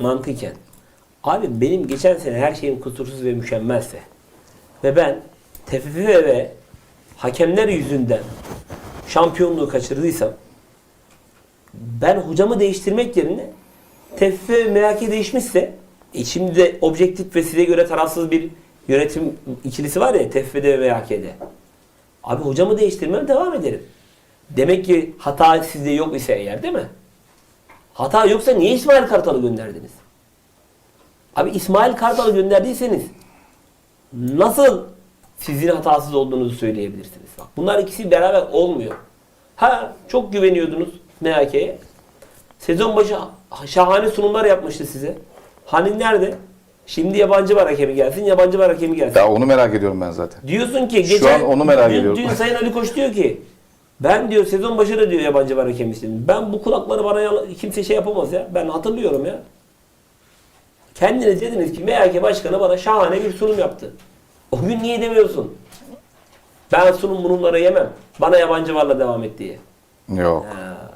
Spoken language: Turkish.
mantıken abi benim geçen sene her şeyim kusursuz ve mükemmelse ve ben TFF ve hakemler yüzünden şampiyonluğu kaçırdıysam ben hocamı değiştirmek yerine TFF ve MHK değişmişse e şimdi objektif ve size göre tarafsız bir yönetim ikilisi var ya TFF'de ve MHK'de. Abi hocamı değiştirmem devam ederim. Demek ki hata sizde yok ise eğer değil mi? Hata yoksa niye İsmail Kartal'ı gönderdiniz? Abi İsmail Kartal'ı gönderdiyseniz nasıl sizin hatasız olduğunuzu söyleyebilirsiniz? Bak bunlar ikisi beraber olmuyor. Ha çok güveniyordunuz MHK'ye. Sezon başı şahane sunumlar yapmıştı size. Hani nerede? Şimdi yabancı var hakemi gelsin, yabancı var hakemi gelsin. Ya onu merak ediyorum ben zaten. Diyorsun ki Şu geçen an onu merak dün, ediyorum. dün Sayın Ali Koç diyor ki ben diyor sezon başı da diyor yabancı var hakem istedim. Ben bu kulakları bana kimse şey yapamaz ya. Ben hatırlıyorum ya. Kendiniz dediniz ki MHK başkanı bana şahane bir sunum yaptı. O gün niye demiyorsun? Ben sunum bunumları yemem. Bana yabancı varla devam et diye. Yok. Ha,